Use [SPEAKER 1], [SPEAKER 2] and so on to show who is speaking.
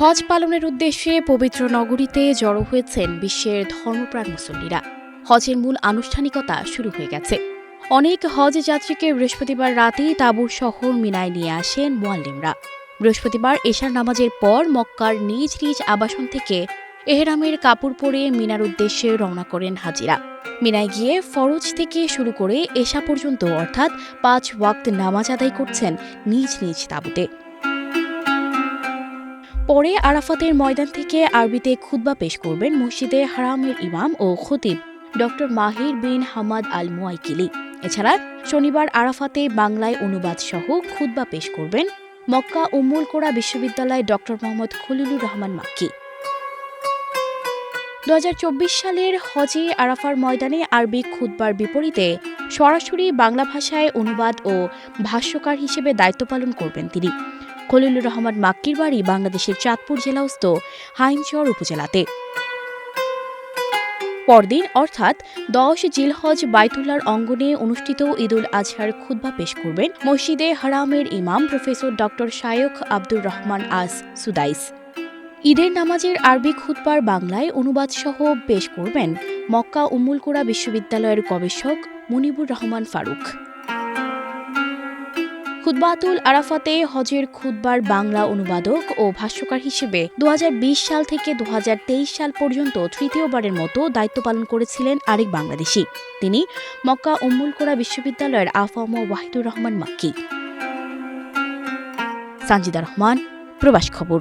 [SPEAKER 1] হজ পালনের উদ্দেশ্যে পবিত্র নগরীতে জড়ো হয়েছেন বিশ্বের ধর্মপ্রাণ মুসল্লিরা। হজের মূল আনুষ্ঠানিকতা শুরু হয়ে গেছে। অনেক হজ যাত্রীকে বৃহস্পতিবার রাতেই তাঁবুর শহর মিনায় নিয়ে আসেন মোয়াল্লিমরা। বৃহস্পতিবার এশার নামাজের পর মক্কার নিজ নিজ আবাসন থেকে এহরামের কাপড় পরে মিনার উদ্দেশ্যে রওনা করেন হাজিরা। মিনায় গিয়ে ফরজ থেকে শুরু করে এশা পর্যন্ত অর্থাৎ পাঁচ ওয়াক্ত নামাজ আদায় করছেন নিজ নিজ তাঁবুতে। পরে আরাফাতের ময়দান থেকে আরবিতে খুতবা পেশ করবেন মসজিদে হারামের ইমাম ও খতিব ডক্টর মাহির বিন হামাদ আল মুয়াইকিলি এছাড়া শনিবার আরাফাতে বাংলায় অনুবাদ সহ খুতবা পেশ করবেন মক্কা উম্মুল কোরা বিশ্ববিদ্যালয় ডক্টর মোহাম্মদ খলিলুর রহমান মাক্কি। দু হাজার চব্বিশ সালের হজে আরাফার ময়দানে আরবি খুতবার বিপরীতে সরাসরি বাংলা ভাষায় অনুবাদ ও ভাষ্যকার হিসেবে দায়িত্ব পালন করবেন তিনি। খলিলুর রহমান মাক্কির বাড়ি বাংলাদেশের চাঁদপুর জেলাস্থ হাইমচর উপজেলাতে। পরদিন অর্থাৎ দশ জিলহজ বাইতুল্লার অঙ্গনে অনুষ্ঠিত ঈদুল আজহার খুতবা পেশ করবেন মসজিদে হারামের ইমাম professor doctor Sheikh Abdur Rahman As Sudais. ঈদের নামাজের আরবি খুতবার বাংলায় অনুবাদ সহ পেশ করবেন মক্কা উম্মুলকুরা বিশ্ববিদ্যালয়ের গবেষক মুনিবুর রহমান ফারুক। খুতবাতুল আরাফাতে হজের খুতবার বাংলা অনুবাদক ও ভাষ্যকার হিসেবে দু হাজার বিশ সাল থেকে দু হাজার তেইশ সাল পর্যন্ত তৃতীয়বারের মতো দায়িত্ব পালন করেছিলেন আরেক বাংলাদেশি। তিনি মক্কা উম্মুল কোরা বিশ্ববিদ্যালয়ের আফম ওয়াহিদুর রহমান মাক্কি। সানজিদা রহমান, প্রবাস খবর।